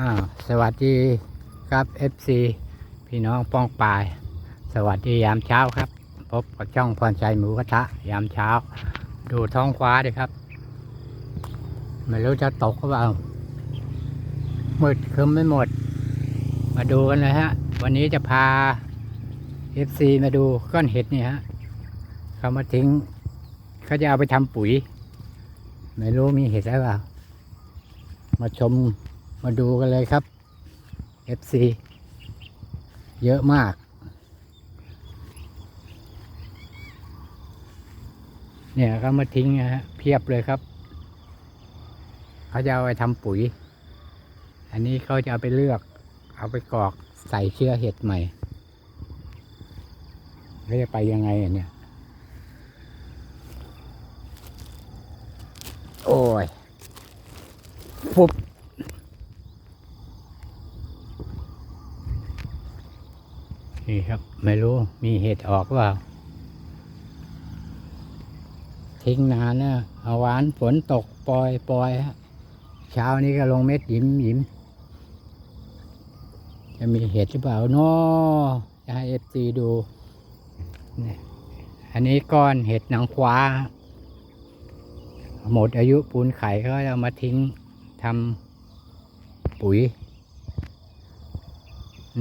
อ่าสวัสดีครับ FC พี่น้องป้องปาย สวัสดียามเช้าครับ พบกับช่องพรชัยหมูกระทะยามเช้า ดูท้องฟ้าดิครับ ไม่รู้จะตกหรือเปล่ามืดครึ้มไม่หมด มาดูกันเลยฮะ วันนี้จะพา FC มาดูก้อนเห็ดนี่ฮะเขามาทิ้งเขาจะเอาไปทำปุ๋ย ไม่รู้มีเห็ดหรือเปล่ามาชม มาดูกันเลยครับ FC เยอะมาก เนี่ยเขามาทิ้งนะฮะเพียบเลยครับ เขาจะเอาไปทำปุ๋ย อันนี้เขาจะเอาไปเลือก เอาไปกรอกใส่เชื้อเห็ดใหม่แล้วจะไปยังไงอะเนี่ย โอ้ยปุ๊บ นี่ครับ ไม่รู้มีเห็ดออกหรือเปล่า ทิ้งนานนะเอาหวานฝนตกปล่อยปล่อยฮะเช้านี้ก็ลงเม็ดหยิมหยิมจะมีเห็ดหรือเปล่าเนาะจะให้เอฟซีดูเนี่ยอันนี้ก้อนเห็ดหนังควาหมดอายุปูนไข่เขาจะเอามาทิ้งทำปุ๋ย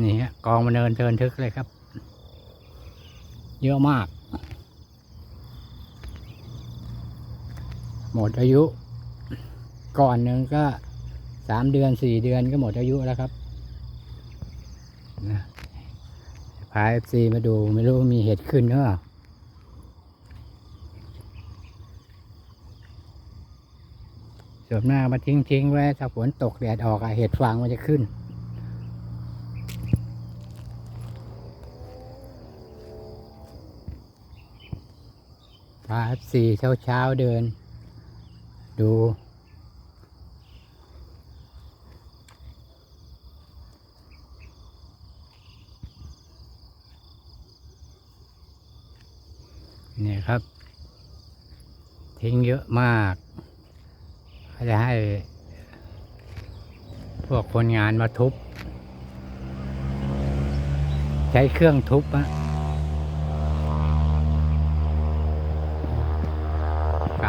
นี่ฮะกองมาเนินเทินทึกเลยครับ เยอะมาก หมดอายุ ก่อนหนึ่งก็สามเดือนสี่เดือนก็หมดอายุแล้วครับนะพาเอฟซีมาดูไม่รู้มีเห็ดขึ้นหรือเปล่าส่วนหน้ามาทิ้งทิ้งๆไว้ถ้าฝนตกแดดออกอะเห็ดฟางมันจะขึ้น พาสี่เช้าเช้าๆเดิน ดู เนี่ยครับ ทิ้งเยอะมากเขาจะให้ พวกคนงานมาทุบ ใช้เครื่องทุบอะ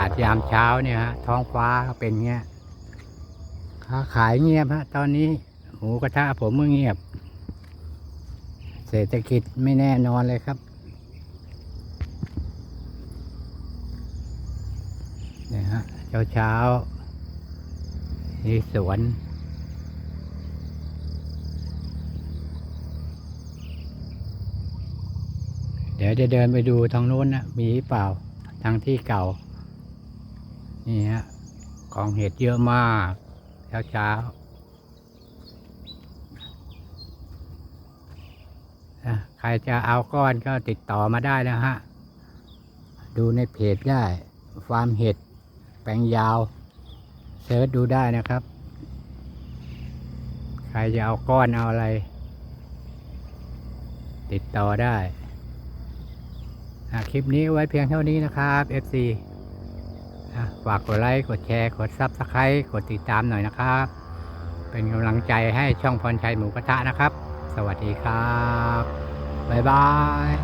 าศยามเช้าเนี่ยฮะท้องฟ้าเป็นเงี้ยค้าขายเงียบฮะตอนนี้หมูกระทะผมก็เงียบ เศรษฐกิจไม่แน่นอนเลยครับเนี่ยฮะเช้าเช้านี่สวนเดี๋ยวจะเดินไปดูทางโน้นนะมีเปล่าทางที่เก่า นี่ฮะกองเห็ดเยอะมากเช้าเช้าๆใครจะเอาก้อนก็ติดต่อมาได้นะฮะ ดูในเพจได้ ฟาร์มเห็ด แปลงยาว เซิร์ชดูได้นะครับ ใครจะเอาก้อนเอาอะไร ติดต่อได้คลิปนี้ไว้เพียงเท่านี้นะครับ FC อ่ ฝากกดไลค์ กดแชร์ กดซับสไครต์กดติดตามหน่อยนะครับ เป็นกำลังใจให้ช่องพรชัยหมูกระทะนะครับ สวัสดีครับ บ๊ายบาย